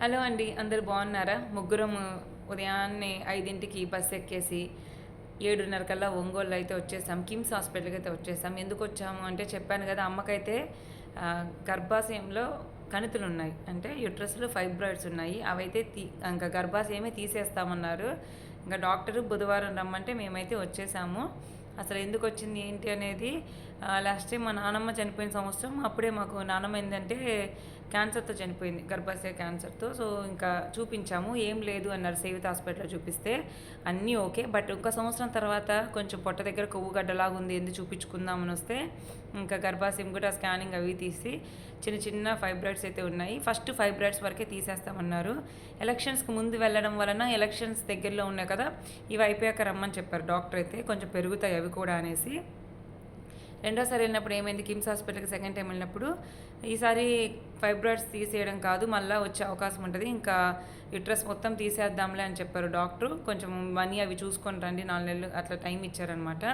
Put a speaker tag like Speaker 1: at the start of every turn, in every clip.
Speaker 1: Hello అండి అందరు బాగున్నారా? ముగ్గురం ఉదయాన్నే ఐదింటికి బస్ ఎక్కేసి ఏడున్నర కల్లా ఒంగోలు అయితే వచ్చేసాం. కిమ్స్ హాస్పిటల్కి అయితే వచ్చేసాం. ఎందుకు వచ్చాము అంటే చెప్పాను కదా అమ్మకైతే గర్భాశయంలో కణితులు ఉన్నాయి అంటే యుట్రస్లో ఫైబ్రాయిడ్స్ ఉన్నాయి. అవైతే తీ ఇంకా గర్భాశయమే తీసేస్తామన్నారు. ఇంకా డాక్టర్ బుధవారం రమ్మంటే మేమైతే వచ్చేసాము. అసలు ఎందుకు వచ్చింది ఏంటి అనేది లాస్ట్ టైం మా నానమ్మ చనిపోయిన సంవత్సరం అప్పుడే మాకు నాన్నమ్మ ఏంటంటే క్యాన్సర్తో చనిపోయింది గర్భాశయ క్యాన్సర్తో. సో ఇంకా చూపించాము ఏం లేదు అన్నారు సేవిత హాస్పిటల్లో చూపిస్తే. అన్నీ ఓకే బట్ ఒక సంవత్సరం తర్వాత కొంచెం పొట్ట దగ్గర కొవ్వు గడ్డలాగా ఉంది ఎందుకు చూపించుకుందామని వస్తే ఇంకా గర్భాశయం కూడా స్కానింగ్ అవి తీసి చిన్న చిన్న ఫైబ్రాయిడ్స్ అయితే ఉన్నాయి. ఫస్ట్ ఫైబ్రాయిడ్స్ వరకే తీసేస్తామన్నారు. ఎలక్షన్స్కి ముందు వెళ్ళడం వలన ఎలక్షన్స్ దగ్గరలో ఉన్నాయి కదా ఇవి అయిపోయాక రమ్మని చెప్పారు డాక్టర్ అయితే కొంచెం పెరుగుతాయి అవి కూడా అనేసి. రెండోసారి వెళ్ళినప్పుడు ఏమైంది? కిమ్స్ హాస్పిటల్కి సెకండ్ టైం వెళ్ళినప్పుడు ఈసారి ఫైబ్రాయిడ్స్ తీసేయడం కాదు మళ్ళీ వచ్చే అవకాశం ఉంటుంది. ఇంకా యుట్రస్ మొత్తం తీసేద్దాంలే అని చెప్పారు డాక్టర్. కొంచెం మనీ అవి చూసుకొని రండి నాలుగు నెలలు అట్లా టైం ఇచ్చారనమాట.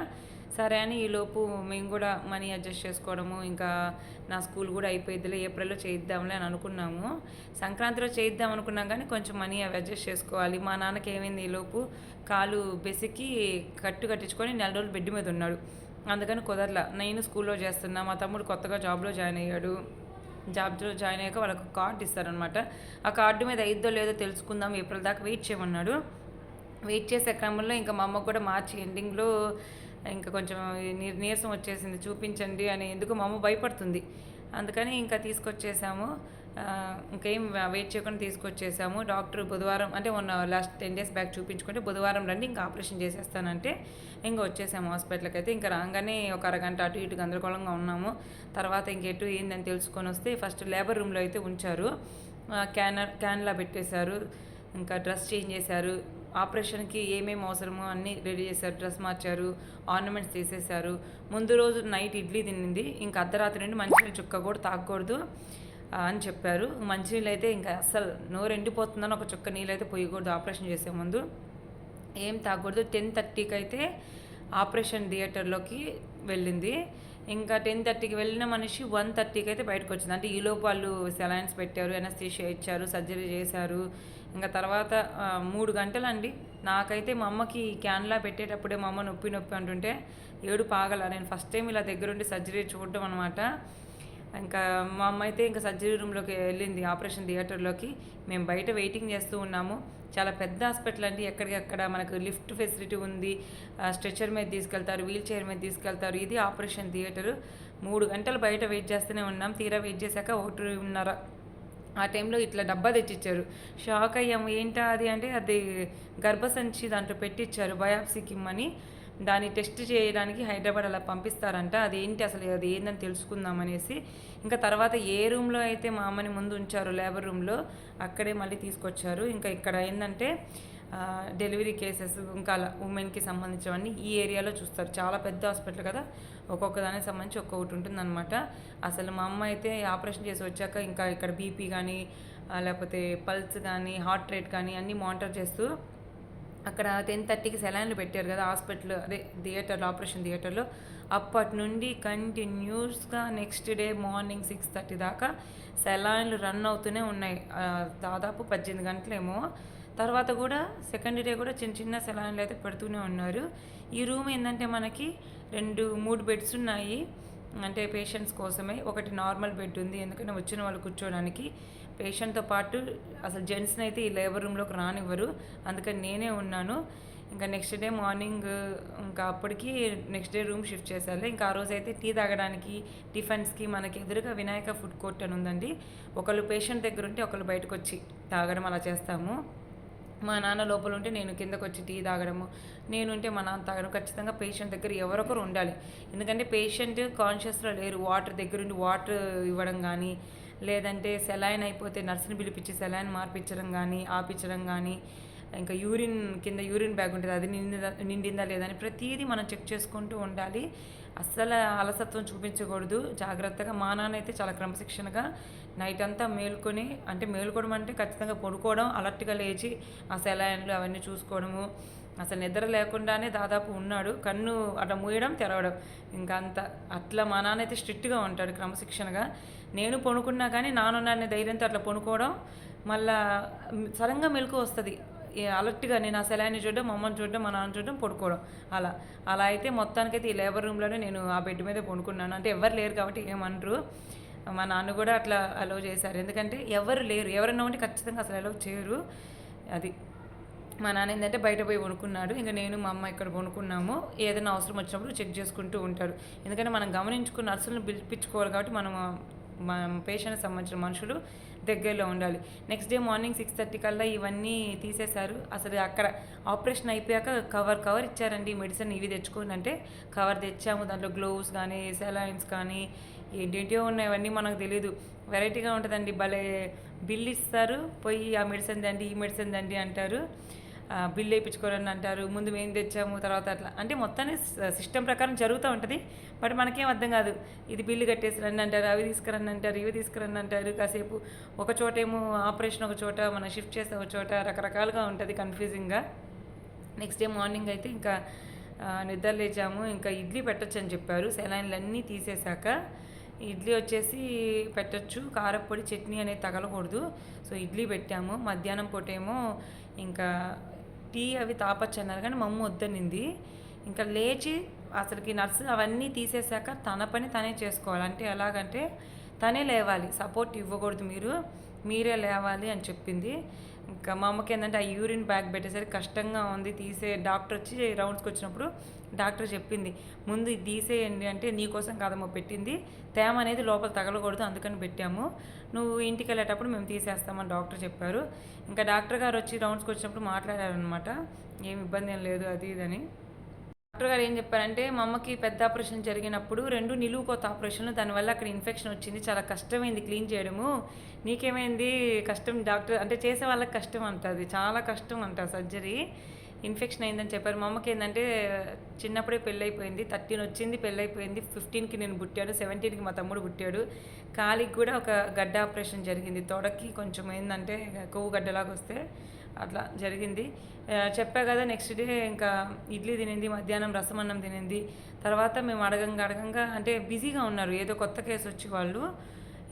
Speaker 1: సరే అని ఈలోపు మేము కూడా మనీ అడ్జస్ట్ చేసుకోవడము ఇంకా నా స్కూల్ కూడా అయిపోయిద్దిలే ఏప్రిల్లో చేయిద్దాంలే అని అనుకున్నాము. సంక్రాంతిలో చేయిద్దాం అనుకున్నాం కానీ కొంచెం మనీ అవి అడ్జస్ట్ చేసుకోవాలి. మా నాన్నకి ఏమైంది ఈలోపు కాలు బెసికి కట్టు కట్టించుకొని నెల రోజులు బెడ్ మీద ఉన్నాడు. అందుకని కుదరలా. నేను స్కూల్లో చేస్తున్నా మా తమ్ముడు కొత్తగా జాబ్లో జాయిన్ అయ్యాడు. జాబ్లో జాయిన్ అయ్యాక వాళ్ళకు కార్డు ఇస్తారనమాట ఆ కార్డు మీద అయిద్దో లేదో తెలుసుకుందాం ఏప్రిల్ దాకా వెయిట్ చేయమన్నాడు. వెయిట్ చేసే క్రమంలో ఇంకా మా అమ్మకు కూడా మార్చి ఎండింగ్లో ఇంకా కొంచెం నీరసం వచ్చేసింది చూపించండి అని ఎందుకు మా అమ్మ భయపడుతుంది. అందుకని ఇంకా తీసుకొచ్చేసాము. ఇంకేం వెయిట్ చేయకుండా తీసుకొచ్చేసాము. డాక్టర్ బుధవారం అంటే ఉన్న లాస్ట్ టెన్ డేస్ బ్యాక్ చూపించుకుంటే బుధవారం రండి ఇంకా ఆపరేషన్ చేసేస్తానంటే ఇంకా వచ్చేసాము హాస్పిటల్కి అయితే ఇంకా రాగానే ఒక అరగంట అటు ఇటు గందరగోళంగా ఉన్నాము. తర్వాత ఇంకెటు ఏందని తెలుసుకొని వస్తే ఫస్ట్ లేబర్ రూమ్లో అయితే ఉంచారు. క్యానర్ క్యాన్లా పెట్టేశారు. ఇంకా డ్రెస్ చేంజ్ చేశారు. ఆపరేషన్కి ఏమేమి అవసరమో అన్నీ రెడీ చేశారు. డ్రెస్ మార్చారు ఆర్నమెంట్స్ తీసేశారు. ముందు రోజు నైట్ ఇడ్లీ తినింది. ఇంకా అర్ధరాత్రి నుండి మంచినీళ్ళు చుక్క కూడా తాగకూడదు అని చెప్పారు. మంచినీళ్ళు అయితే ఇంకా అస్సలు నోరు ఎండిపోతుందని ఒక చుక్క నీళ్ళు అయితే పోయకూడదు ఆపరేషన్ చేసే ముందు. ఏం తాగకూడదు. టెన్ థర్టీకి అయితే ఆపరేషన్ థియేటర్లోకి వెళ్ళింది. ఇంకా టెన్ థర్టీకి వెళ్ళిన మనిషి వన్ థర్టీకి అయితే బయటకు వచ్చింది. అంటే ఈలోపు వాళ్ళు సెలైన్స్ పెట్టారు ఎనస్థీషియా ఇచ్చారు సర్జరీ చేశారు. ఇంకా తర్వాత మూడు గంటలండి. నాకైతే మా అమ్మకి క్యాన్లా పెట్టేటప్పుడే మా అమ్మ నొప్పి నొప్పి అంటుంటే ఏడు పాగల నేను ఫస్ట్ టైం ఇలా దగ్గరుండి సర్జరీ చూడడం అనమాట ఇంకా మా అమ్మ అయితే ఇంకా సర్జరీ రూమ్లోకి వెళ్ళింది ఆపరేషన్ థియేటర్లోకి మేము బయట వెయిటింగ్ చేస్తూ ఉన్నాము. చాలా పెద్ద హాస్పిటల్ అండి. ఎక్కడికక్కడ మనకు లిఫ్ట్ ఫెసిలిటీ ఉంది. స్ట్రెచర్ మీద తీసుకెళ్తారు వీల్ చైర్ మీద తీసుకెళ్తారు. ఇది ఆపరేషన్ థియేటర్ మూడు గంటలు బయట వెయిట్ చేస్తూనే ఉన్నాం. తీరా వెయిట్ చేశాక ఒకటిన్నర ఆ టైంలో ఇట్లా డబ్బా తెచ్చిచ్చారు. షాక్ అయ్యాము. ఏంటా అది అంటే అది గర్భసంచి దాంట్లో పెట్టిచ్చారు. బయాప్సీకి ఇమ్మని. దాన్ని టెస్ట్ చేయడానికి హైదరాబాద్ అలా పంపిస్తారంట. అది ఏంటి అసలు అది ఏందని తెలుసుకుందాం అనేసి. ఇంకా తర్వాత ఏ రూమ్లో అయితే మా అమ్మని ముందు ఉంచారో లేబర్ రూమ్లో అక్కడే మళ్ళీ తీసుకొచ్చారు. ఇంకా ఇక్కడ ఏంటంటే డెలివరీ కేసెస్ ఇంకా అలా ఉమెన్కి సంబంధించినవన్నీ ఈ ఏరియాలో చూస్తారు. చాలా పెద్ద హాస్పిటల్ కదా. ఒక్కొక్క దానికి సంబంధించి ఒక్కొక్కటి ఉంటుందన్నమాట. అసలు మా అమ్మ అయితే ఆపరేషన్ చేసి వచ్చాక ఇంకా ఇక్కడ బీపీ కానీ లేకపోతే పల్స్ కానీ హార్ట్ రేట్ కానీ అన్నీ మానిటర్ చేస్తూ అక్కడ టెన్ థర్టీకి సెలైన్లు పెట్టారు కదా హాస్పిటల్ అదే థియేటర్లో ఆపరేషన్ థియేటర్లో. అప్పటి నుండి కంటిన్యూస్గా next day morning six thirty దాకా సెలైన్లు రన్ అవుతూనే ఉన్నాయి. దాదాపు పద్దెనిమిది గంటలేమో. తర్వాత కూడా సెకండ్ డే కూడా చిన్న చిన్న సెలైన్లు అయితే పెడుతూనే ఉన్నారు. ఈ రూమ్ ఏంటంటే మనకి రెండు మూడు బెడ్స్ ఉన్నాయి. అంటే పేషెంట్స్ కోసమే. ఒకటి నార్మల్ బెడ్ ఉంది. ఎందుకంటే వచ్చిన వాళ్ళు కూర్చోడానికి. పేషెంట్తో పాటు అసలు జెంట్స్ని అయితే ఈ లేబర్ రూమ్లోకి రానివ్వరు. అందుకని నేనే ఉన్నాను. ఇంకా నెక్స్ట్ డే మార్నింగ్ ఇంకా అప్పటికి నెక్స్ట్ డే రూమ్ షిఫ్ట్ చేశారు ఇంకా ఆ రోజు అయితే టీ తాగడానికి టిఫిన్స్కి మనకి ఎదురుగా వినాయక ఫుడ్ కోర్ట్ అని ఉందండి. ఒకళ్ళు పేషెంట్ దగ్గర ఉంటే ఒకళ్ళు బయటకు వచ్చి తాగడం అలా చేస్తాము. మా నాన్న లోపల ఉంటే నేను కిందకు వచ్చి టీ తాగడము నేను ఉంటే మా నాన్న తాగడం ఖచ్చితంగా పేషెంట్ దగ్గర ఎవరొకరు ఉండాలి. ఎందుకంటే పేషెంట్ కాన్షియస్లో లేరు. వాటర్ దగ్గరుండి వాటర్ ఇవ్వడం కానీ లేదంటే సెలైన్ అయిపోతే నర్సుని పిలిపించి సెలైన్ మార్పించడం కానీ ఆపించడం కానీ ఇంకా యూరిన్ కింద యూరిన్ బ్యాగ్ ఉంటుంది అది నిండిందా నిండిందా లేదా అని ప్రతిదీ మనం చెక్ చేసుకుంటూ ఉండాలి. అస్సలు అలసత్వం చూపించకూడదు. జాగ్రత్తగా మా నాన్న అయితే చాలా క్రమశిక్షణగా నైట్ అంతా మేల్కొని అంటే మేల్కోవడం అంటే ఖచ్చితంగా పడుకోవడం అలర్ట్గా లేచి ఆ సెలైన్లు అవన్నీ చూసుకోవడము. అసలు నిద్ర లేకుండానే దాదాపు ఉన్నాడు. కన్ను అట్లా మూయడం తెరవడం. ఇంకా అంత అట్లా మా నాన్న అయితే స్ట్రిక్ట్గా ఉంటాడు క్రమశిక్షణగా. నేను పనుకున్నా కానీ నానున్నానే ధైర్యంతో అట్లా పనుకోవడం మళ్ళా సడన్గా మెలకు వస్తుంది. అలర్ట్గా నేను ఆ సెలాన్ని చూడడం మా అమ్మని చూడడం మా నాన్న చూడడం పడుకోవడం. అలా. అలా అయితే మొత్తానికైతే ఈ లేబర్ రూమ్లోనే నేను ఆ బెడ్ మీద పడుకున్నాను. అంటే ఎవరు లేరు కాబట్టి ఏమనరు. మా నాన్న కూడా అట్లా అలో చేశారు. ఎందుకంటే ఎవరు లేరు. ఎవరన్నా ఉంటే ఖచ్చితంగా అసలు అలో చేయరు. అది. మా నాన్న ఏంటంటే బయట పోయి కొనుక్కున్నాడు ఇంకా నేను మా అమ్మ ఇక్కడ కొనుక్కున్నాము ఏదైనా అవసరం వచ్చినప్పుడు చెక్ చేసుకుంటూ ఉంటారు ఎందుకంటే మనం గమనించుకున్న నర్సులను పిలిపించుకోవాలి కాబట్టి మనం మన పేషెంట్కి సంబంధించిన మనుషులు దగ్గరలో ఉండాలి. Next day morning six thirty కల్లా ఇవన్నీ తీసేశారు. అసలు అక్కడ ఆపరేషన్ అయిపోయాక కవర్ కవర్ ఇచ్చారండి. మెడిసిన్ ఇవి తెచ్చుకోండి అంటే కవర్ తెచ్చాము. దాంట్లో గ్లోవ్స్ కానీ సెలైన్స్ కానీ ఏంటేంటో ఉన్నాయి. అవన్నీ మనకు తెలియదు వెరైటీగా ఉంటుందండి. భలే బిల్ ఇస్తారు. పోయి ఆ మెడిసిన్ దండి ఈ మెడిసిన్ దండి అంటారు. బిల్ వేయించుకోరని అంటారు ముందు మేము తెచ్చాము తర్వాత అట్లా. అంటే మొత్తాన్ని సిస్టమ్ ప్రకారం జరుగుతూ ఉంటుంది బట్ మనకేం అర్థం కాదు. ఇది బిల్లు కట్టేసి రన్ అంటారు అవి తీసుకురండి అంటారు ఇవి తీసుకురండి అంటారు. కాసేపు ఒక చోట ఏమో ఆపరేషన్ ఒక చోట మనం షిఫ్ట్ చేస్తే ఒక చోట రకరకాలుగా ఉంటుంది కన్ఫ్యూజింగ్గా. నెక్స్ట్ డే మార్నింగ్ అయితే ఇంకా నిద్ర లేచాము ఇంకా ఇడ్లీ పెట్టచ్చు అని చెప్పారు. సెలైన్లు అన్నీ తీసేశాక ఇడ్లీ వచ్చేసి పెట్టచ్చు. కారపొడి చట్నీ అనేది తగలకూడదు. సో ఇడ్లీ పెట్టాము. మధ్యాహ్నం పూటేమో ఇంకా టీ అవి తాపచ్చు అన్నారు కానీ మమ్మ వద్దనింది. ఇంకా లేచి అసలుకి నర్సు అవన్నీ తీసేశాక తన పని తనే చేసుకోవాలి. అంటే ఎలాగంటే తనే లేవాలి. సపోర్ట్ ఇవ్వకూడదు మీరు. మీరే లేవాలి అని చెప్పింది. ఇంకా మా అమ్మకి ఏంటంటే ఆ యూరిన్ బ్యాగ్ పెట్టేసరికి కష్టంగా ఉంది తీసే డాక్టర్ వచ్చి రౌండ్స్కి వచ్చినప్పుడు డాక్టర్ చెప్పింది ముందు ఇది తీసేయండి అంటే నీకోసం కాదమ్మా పెట్టింది తేమ అనేది లోపల తగలకూడదు అందుకని పెట్టాము నువ్వు ఇంటికి వెళ్ళేటప్పుడు మేము తీసేస్తామని డాక్టర్ చెప్పారు. ఇంకా డాక్టర్ గారు వచ్చి రౌండ్స్కి వచ్చినప్పుడు మాట్లాడారనమాట ఏం ఇబ్బంది ఏం లేదు అది ఇదని డాక్టర్ గారు ఏం చెప్పారంటే మా అమ్మకి పెద్ద ఆపరేషన్ జరిగినప్పుడు రెండు నిలువు కొత్త ఆపరేషన్లు దానివల్ల అక్కడ ఇన్ఫెక్షన్ వచ్చింది చాలా కష్టమైంది క్లీన్ చేయడము. నీకేమైంది? కష్టం డాక్టర్ అంటే చేసే వాళ్ళకి కష్టం అంటుంది చాలా కష్టం అంట సర్జరీ. ఇన్ఫెక్షన్ అయిందని చెప్పారు. మా అమ్మకి ఏంటంటే చిన్నప్పుడే పెళ్ళైపోయింది థర్టీన్ వచ్చింది పెళ్ళైపోయింది. ఫిఫ్టీన్కి నేను పుట్టాను సెవెంటీన్కి మా తమ్ముడు పుట్టాడు. కాలికి కూడా ఒక గడ్డ ఆపరేషన్ జరిగింది. తొడకి కొంచెం ఏంటంటే కొవ్వు గడ్డలాగా వస్తే అట్లా జరిగింది. చెప్పా కదా నెక్స్ట్ డే ఇంకా ఇడ్లీ తినింది మధ్యాహ్నం రసం అన్నం తినింది. తర్వాత మేము అడగంగా అడగంగా అంటే బిజీగా ఉన్నారు ఏదో కొత్త కేసు వచ్చి వాళ్ళు.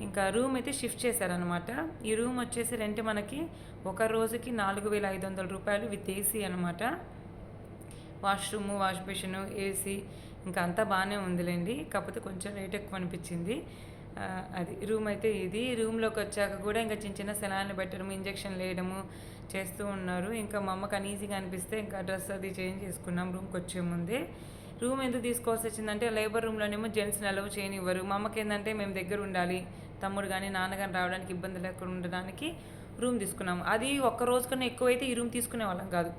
Speaker 1: ఇంకా రూమ్ అయితే షిఫ్ట్ చేశారనమాట ఈ రూమ్ వచ్చేసి రెంట్ మనకి ఒక రోజుకి నాలుగు వేల ఐదు వందల రూపాయలు విత్ ఏసీ అనమాట వాష్రూమ్ వాష్ బేసిన్ ఏసీ ఇంకా అంతా బాగానే ఉందిలేండి. కాకపోతే కొంచెం రేట్ ఎక్కువ అనిపించింది. అది రూమ్ అయితే ఇది. రూమ్లోకి వచ్చాక కూడా ఇంకా చిన్న చిన్న సెలాన్లు పెట్టడము ఇంజక్షన్ వేయడము చేస్తూ ఉన్నారు. ఇంకా మా అమ్మకి అనీజీగా అనిపిస్తే ఇంకా డ్రెస్ అది చేంజ్ చేసుకున్నాం రూమ్కి వచ్చే ముందే. రూమ్ ఎందుకు తీసుకోవాల్సి వచ్చిందంటే లేబర్ రూమ్లోనేమో జెంట్స్ని అలవ్ చేయనివ్వరు. మా అమ్మకి ఏంటంటే మేము దగ్గర ఉండాలి. తమ్ముడు కానీ నాన్న కానీ రావడానికి ఇబ్బంది లేకుండా ఉండడానికి రూమ్ తీసుకున్నాము. అది ఒక్క రోజు కన్నా ఎక్కువైతే ఈ రూమ్ తీసుకునే వాళ్ళం కాదు.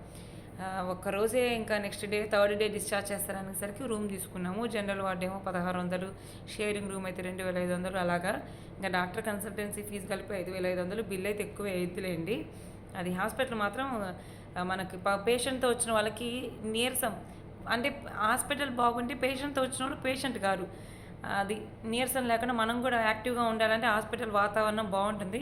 Speaker 1: ఒక్కరోజే ఇంకా next day third day discharge చేస్తారనేసరికి room తీసుకున్నాము. జనరల్ వార్డ్ ఏమో పదహారు వందలు షేరింగ్ రూమ్ అయితే రెండు వేల ఐదు వందలు అలాగా. ఇంకా డాక్టర్ కన్సల్టెన్సీ ఫీజు కలిపి ఐదు వేల ఐదు వందలు బిల్ అయితే ఎక్కువ అయిద్దిలేండి. అది హాస్పిటల్ మాత్రం మనకి పేషెంట్తో వచ్చిన వాళ్ళకి నీరసం. అంటే హాస్పిటల్ బాగుంటే పేషెంట్తో వచ్చిన వాళ్ళు పేషెంట్ గారు అది నీరసం లేకుండా మనం కూడా యాక్టివ్గా ఉండాలంటే హాస్పిటల్ వాతావరణం బాగుంటుంది.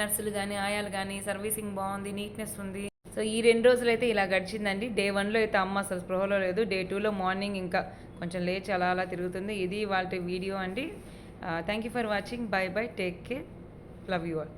Speaker 1: నర్సులు కానీ ఆయాలు కానీ సర్వీసింగ్ బాగుంది నీట్నెస్ ఉంది. సో ఈ రెండు రోజులు అయితే ఇలా గడిచిందండి. డే వన్లో అయితే అమ్మ అసలు స్పృహలో లేదు. డే టూలో మార్నింగ్ ఇంకా కొంచెం లేచి అలా అలా తిరుగుతుంది. ఇది వాళ్ళ వీడియో అండి. Thank you for watching bye bye take care love you all